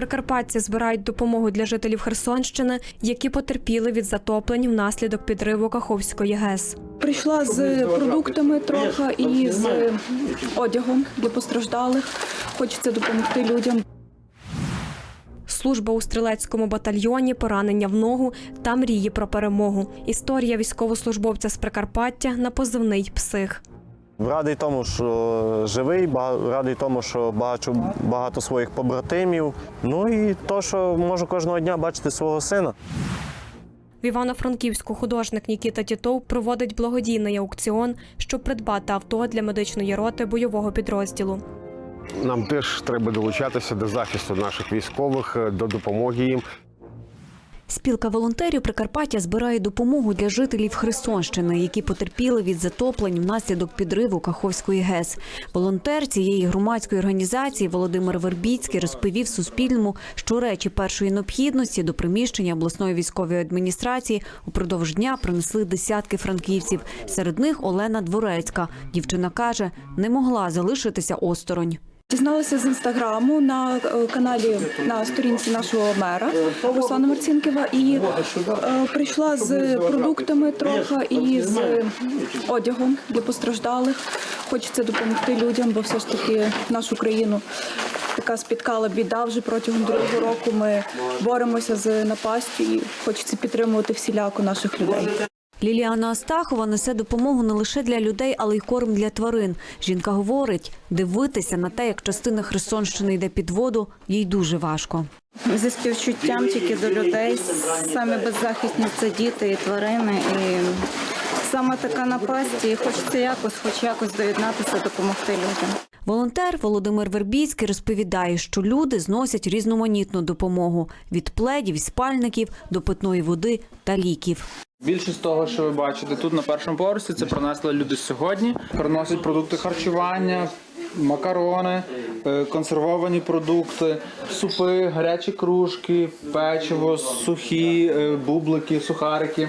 Прикарпатці збирають допомогу для жителів Херсонщини, які потерпіли від затоплень внаслідок підриву Каховської ГЕС. Прийшла з продуктами трохи і з одягом для постраждалих. Хочеться допомогти людям. Служба у стрілецькому батальйоні, поранення в ногу та мрії про перемогу. Історія військовослужбовця з Прикарпаття на позивний псих. Радий тому, що живий, радий тому, що бачу багато своїх побратимів. Ну і то, що можу кожного дня бачити свого сина. В Івано-Франківську художник Нікіта Тітов проводить благодійний аукціон, щоб придбати авто для медичної роти бойового підрозділу. Нам теж треба долучатися до захисту наших військових, е, до допомоги їм. Спілка волонтерів Прикарпаття збирає допомогу для жителів Херсонщини, які потерпіли від затоплень внаслідок підриву Каховської ГЕС. Волонтер цієї громадської організації Володимир Вербіцький розповів Суспільному, що речі першої необхідності до приміщення обласної військової адміністрації упродовж дня принесли десятки франківців. Серед них Олена Дворецька. Дівчина каже, не могла залишитися осторонь. Дізналася з інстаграму на е, каналі на сторінці нашого мера Руслана Марцінківа і е, прийшла з продуктами трохи і з одягом для постраждалих. Хочеться допомогти людям, бо все ж таки нашу країну така спіткала біда вже протягом другого року. Ми боремося з напастю і хочеться підтримувати всіляко наших людей. Ліліана Астахова несе допомогу не лише для людей, але й корм для тварин. Жінка говорить, дивитися на те, як частина Херсонщини йде під воду, їй дуже важко. зі співчуттям тільки до людей. Саме беззахисні це діти і тварини. І саме така напасть, і хочеться якось, хоч якось доєднатися, допомогти людям. Волонтер Володимир Вербіцький розповідає, що люди зносять різноманітну допомогу від пледів, і спальників до питної води та ліків. Більшість того, що ви бачите тут на першому поверсі, це принесли люди сьогодні. Приносять продукти харчування, макарони, е, консервовані продукти, супи, гарячі кружки, печиво, сухі е, бублики, сухарики,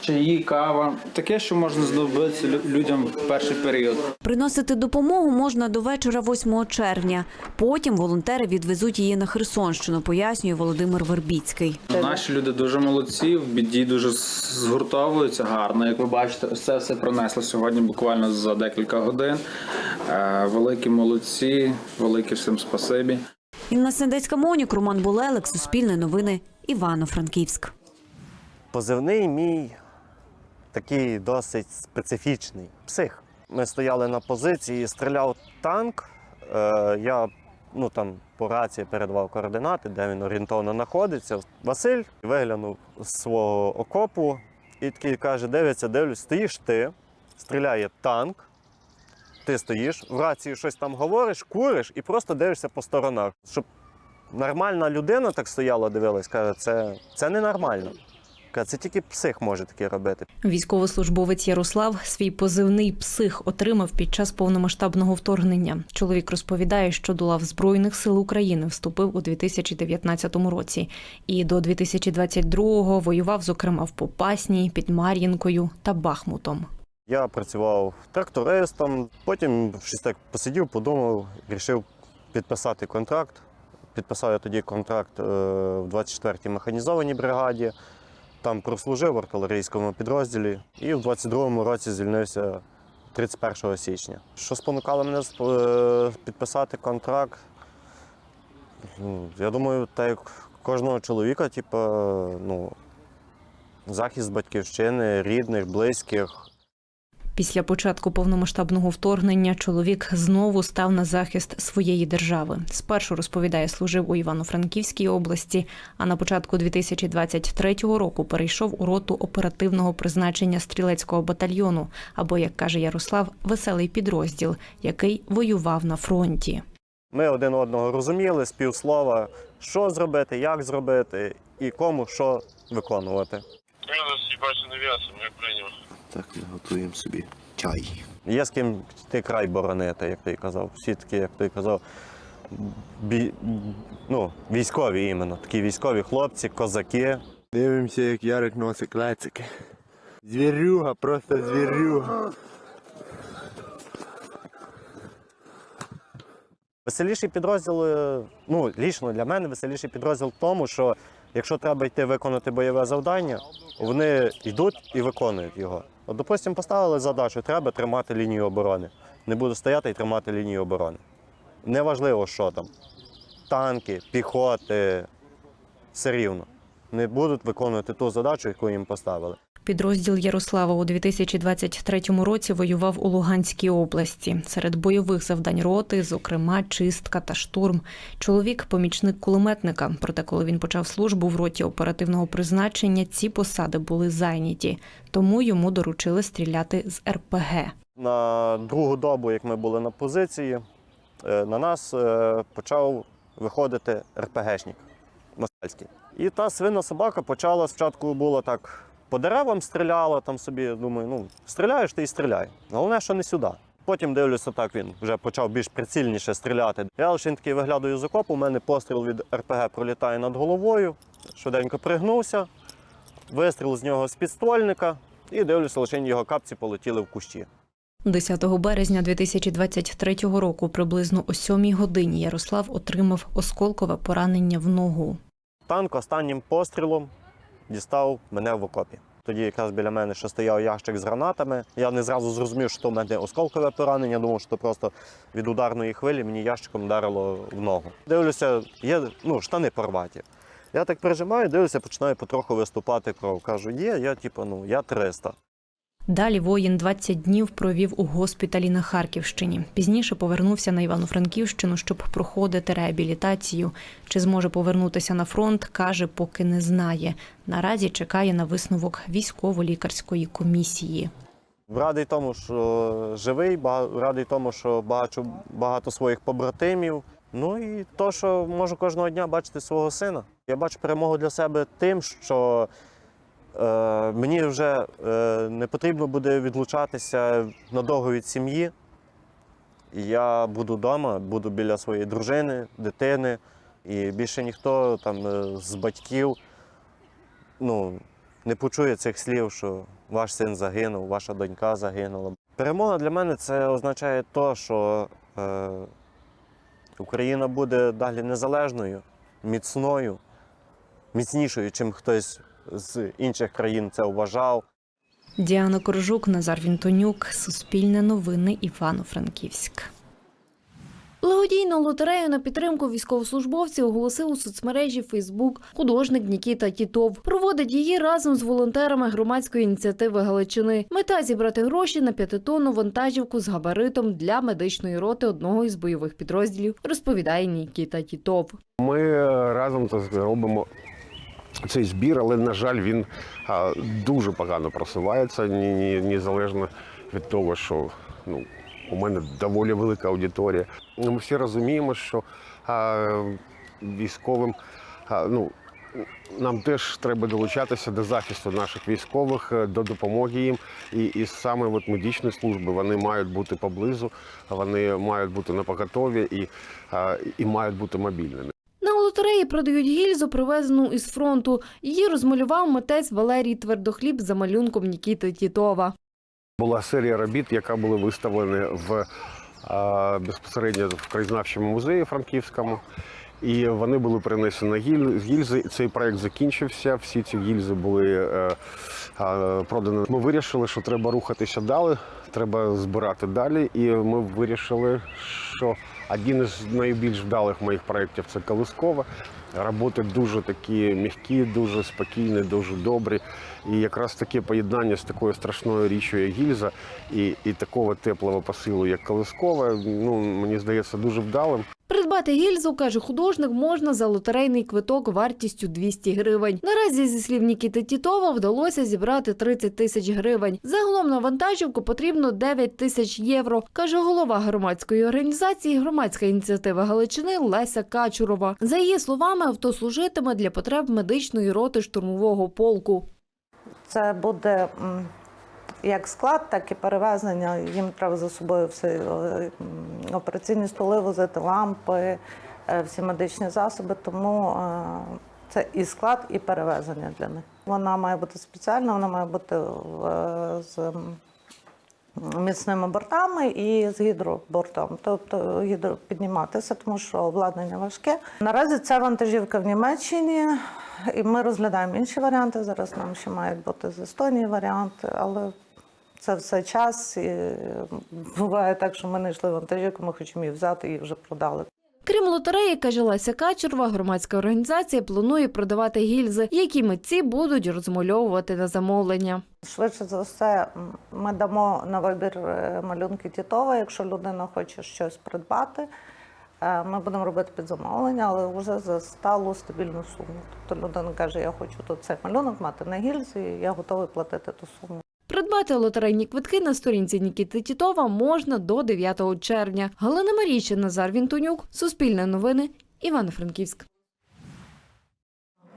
чаї, кава. Таке, що можна знадобитися людям в перший період. Приносити допомогу можна до вечора 8 червня. Потім волонтери відвезуть її на Херсонщину, пояснює Володимир Вербіцький. Наші люди дуже молодці, в біді дуже згуртовуються гарно. Як ви бачите, це все принесли сьогодні буквально за декілька годин. Е, Великі молодці, велике всім спасибі. Інна Сендецька Монік, Роман Булелик, Суспільне новини, Івано-Франківськ. Позивний мій такий досить специфічний псих. Ми стояли на позиції, стріляв танк. Е, я ну, там, по рації передавав координати, де він орієнтовно знаходиться. Василь виглянув з свого окопу і такий каже: дивиться, дивлюсь, стоїш ти, стріляє танк. Ти стоїш, в рації щось там говориш, куриш і просто дивишся по сторонах. Щоб нормальна людина так стояла, дивилась, каже, це, це ненормально. Це тільки псих може таке робити. Військовослужбовець Ярослав свій позивний псих отримав під час повномасштабного вторгнення. Чоловік розповідає, що до лав Збройних сил України вступив у 2019 році і до 2022-го воював, зокрема, в Попасній, під Мар'їнкою та Бахмутом. Я працював трактористом, потім щось так посидів, подумав, вирішив підписати контракт. Підписав я тоді контракт е, в 24-й механізованій бригаді. Там прослужив в артилерійському підрозділі і в 22-му році звільнився 31 січня. Що спонукало мене е, підписати контракт? Ну, Я думаю, так як кожного чоловіка, типу, ну, захист батьківщини, рідних, близьких. Після початку повномасштабного вторгнення чоловік знову став на захист своєї держави. Спершу розповідає, служив у Івано-Франківській області, а на початку 2023 року перейшов у роту оперативного призначення стрілецького батальйону, або, як каже Ярослав, веселий підрозділ, який воював на фронті. Ми один одного розуміли з півслова, що зробити, як зробити і кому що виконувати. Мінус їбачу навіасом, я прийняв. Так, ми готуємо собі чай. Є з ким ти край боронити, як ти казав. Всі такі, як ти казав, бі... ну, військові іменно, такі військові хлопці, козаки. Дивимося, як Ярик носить клецики. Звірюга, просто звірюга. Веселіший підрозділ, е, ну, лічно для мене веселіший підрозділ в тому, що якщо треба йти виконати бойове завдання, вони йдуть і виконують його. От, допустимо, поставили задачу, треба тримати лінію оборони. Не буду стояти і тримати лінію оборони. Неважливо, що там. Танки, піхоти, все рівно. Не будуть виконувати ту задачу, яку їм поставили. Підрозділ Ярослава у 2023 році воював у Луганській області. Серед бойових завдань роти, зокрема, чистка та штурм. Чоловік помічник кулеметника. Проте, коли він почав службу в роті оперативного призначення, ці посади були зайняті, тому йому доручили стріляти з РПГ. На другу добу, як ми були на позиції, е, на нас е, почав виходити РПГшник москальський. І та свинна собака почала спочатку було так по деревам стріляла, там собі думаю, ну стріляєш ти і стріляй. Головне, що не сюди. Потім дивлюся, так він вже почав більш прицільніше стріляти. Я лише такий виглядаю з окопу, у мене постріл від РПГ пролітає над головою, швиденько пригнувся, вистріл з нього з підствольника, і дивлюся, лише його капці полетіли в кущі. 10 березня 2023 року, приблизно о 7 годині, Ярослав отримав осколкове поранення в ногу. Танк останнім пострілом дістав мене в окопі. Тоді якраз біля мене ще стояв ящик з гранатами. Я не зразу зрозумів, що в мене осколкове поранення. Думав, що просто від ударної хвилі мені ящиком вдарило в ногу. Дивлюся, є ну, штани порваті. Я так прижимаю, дивлюся, починаю потроху виступати кров. Кажу, є, я типу, ну я 300. Далі воїн 20 днів провів у госпіталі на Харківщині. Пізніше повернувся на Івано-Франківщину, щоб проходити реабілітацію. Чи зможе повернутися на фронт, каже, поки не знає. Наразі чекає на висновок військово-лікарської комісії. Радий тому, що живий, радий тому, що бачу багато своїх побратимів. Ну і то, що можу кожного дня бачити свого сина. Я бачу перемогу для себе тим, що мені вже е, не потрібно буде відлучатися надовго від сім'ї. Я буду вдома, буду біля своєї дружини, дитини, і більше ніхто там е, з батьків ну, не почує цих слів, що ваш син загинув, ваша донька загинула. Перемога для мене це означає то, що е, Україна буде далі незалежною, міцною, міцнішою, чим хтось з інших країн це вважав. Діана Коржук, Назар Вінтонюк, Суспільне новини, Івано-Франківськ. Благодійну лотерею на підтримку військовослужбовців оголосив у соцмережі Фейсбук художник Нікіта Тітов. Проводить її разом з волонтерами громадської ініціативи Галичини. Мета зібрати гроші на п'ятитонну вантажівку з габаритом для медичної роти одного із бойових підрозділів, розповідає Нікіта Тітов. Ми разом то робимо цей збір, але, на жаль, він а, дуже погано просувається, незалежно від того, що ну, у мене доволі велика аудиторія. Ми всі розуміємо, що а, військовим а, ну, нам теж треба долучатися до захисту наших військових, е, до допомоги їм. І, і саме от медичні служби вони мають бути поблизу, вони мають бути на поготові і, а, і мають бути мобільними. Лотереї продають гільзу, привезену із фронту. Її розмалював митець Валерій Твердохліб за малюнком Нікіти Тітова. Була серія робіт, яка була виставлена в а, безпосередньо в краєзнавчому музеї Франківському. І вони були перенесені на гіль- гільзи. Цей проект закінчився. Всі ці гільзи були е, е, продані. Ми вирішили, що треба рухатися далі, треба збирати далі. І ми вирішили, що один із найбільш вдалих моїх проєктів це Колискова. Роботи дуже такі м'які, дуже спокійні, дуже добрі. І якраз таке поєднання з такою страшною річчю, як гільза, і, і такого теплого посилу, як Колискова, ну мені здається, дуже вдалим. Придбати гільзу, каже художник, можна за лотерейний квиток вартістю 200 гривень. Наразі, зі слів Нікіти Тітова, вдалося зібрати 30 тисяч гривень. Загалом на вантажівку потрібно 9 тисяч євро, каже голова громадської організації Громадська ініціатива Галичини Леся Качурова. За її словами, авто служитиме для потреб медичної роти штурмового полку. Це буде як склад, так і перевезення. Їм треба за собою всі е, операційні столи возити, лампи, е, всі медичні засоби. Тому е, це і склад, і перевезення для них. Вона має бути спеціальна, вона має бути з міцними бортами і з гідробортом, тобто гідро підніматися, тому що обладнання важке. Наразі ця вантажівка в Німеччині, і ми розглядаємо інші варіанти. Зараз нам ще мають бути з Естонії варіанти, але це все час. І буває так, що ми знайшли вантажівку, ми хочемо її взяти і вже продали. Крім лотереї, каже Леся Качерва, громадська організація планує продавати гільзи, які митці будуть розмальовувати на замовлення. Швидше за все, ми дамо на вибір е, малюнки Тітова, якщо людина хоче щось придбати. е, Ми будемо робити під замовлення, але вже за сталу стабільну суму. Тобто людина каже, я хочу тут цей малюнок мати на гільзі, я готовий платити ту суму. Придбати лотерейні квитки на сторінці Нікіти Тітова можна до 9 червня. Галина Марійчин, Назар Вінтонюк, Суспільне новини, Івано-Франківськ.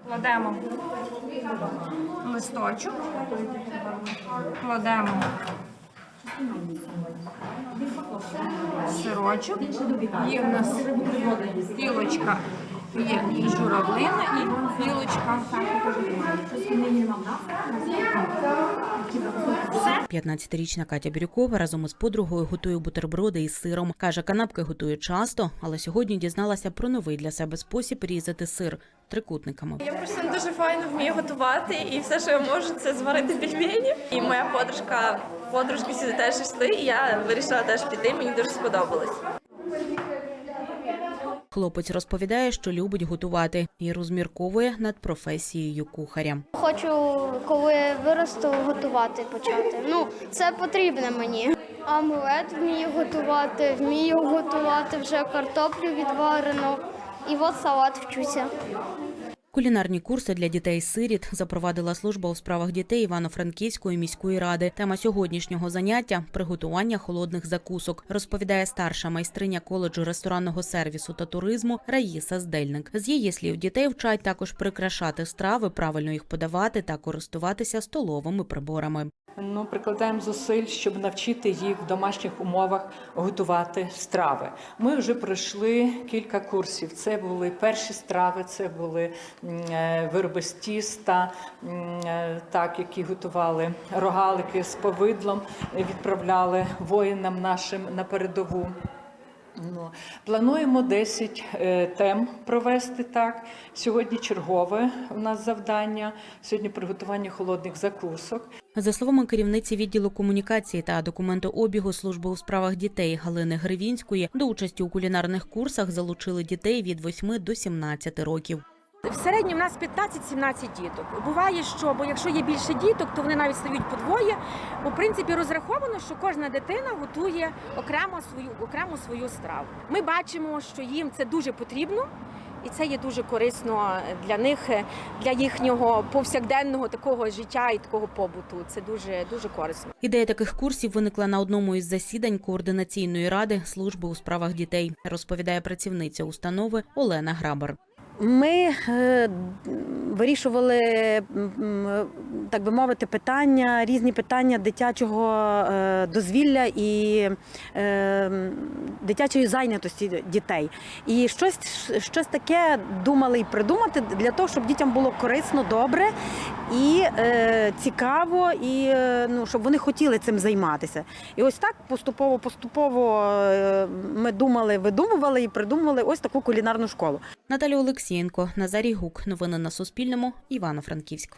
Кладемо листочок, кладемо сирочок. Є в нас гілочка, є журавлина і гілочка. 15-річна Катя Бірюкова разом із подругою готує бутерброди із сиром. Каже, канапки готує часто, але сьогодні дізналася про новий для себе спосіб різати сир трикутниками. Я просто дуже файно вмію готувати, і все, що я можу, це зварити пельмені. І моя подружка, подружки сюди теж йшли, і я вирішила теж піти. Мені дуже сподобалось. Хлопець розповідає, що любить готувати і розмірковує над професією кухаря. Хочу, коли виросту, готувати почати. Ну, це потрібно мені. Омлет вмію готувати, вмію готувати вже картоплю відварену. І от салат вчуся. Кулінарні курси для дітей-сиріт запровадила служба у справах дітей Івано-Франківської міської ради. Тема сьогоднішнього заняття приготування холодних закусок, розповідає старша майстриня коледжу ресторанного сервісу та туризму Раїса Здельник. З її слів, дітей вчать також прикрашати страви, правильно їх подавати та користуватися столовими приборами. Ну, прикладаємо зусиль, щоб навчити їх в домашніх умовах готувати страви. Ми вже пройшли кілька курсів. Це були перші страви, це були е, вироби з тіста, е, так, які готували рогалики з повидлом, відправляли воїнам нашим на передову. Ну, плануємо 10 е, тем провести так. Сьогодні чергове у нас завдання. Сьогодні приготування холодних закусок. За словами керівниці відділу комунікації та документообігу служби у справах дітей Галини Гривінської, до участі у кулінарних курсах залучили дітей від 8 до 17 років. В середньому в нас 15-17 діток. Буває, що бо якщо є більше діток, то вони навіть стають подвоє. Бо в принципі розраховано, що кожна дитина готує окремо свою окрему свою страву. Ми бачимо, що їм це дуже потрібно. І це є дуже корисно для них, для їхнього повсякденного такого життя і такого побуту. Це дуже дуже корисно. Ідея таких курсів виникла на одному із засідань координаційної ради служби у справах дітей, розповідає працівниця установи Олена Грабар. Ми е, вирішували, так би мовити, питання, різні питання дитячого е, дозвілля і е, дитячої зайнятості дітей. І щось, щось таке думали і придумати для того, щоб дітям було корисно, добре і цікаво, і ну, щоб вони хотіли цим займатися. І ось так поступово, поступово е, ми думали, видумували і придумували ось таку кулінарну школу. Наталя Олексієнко, Назарій Гук. Новини на Суспільному. Івано-Франківськ.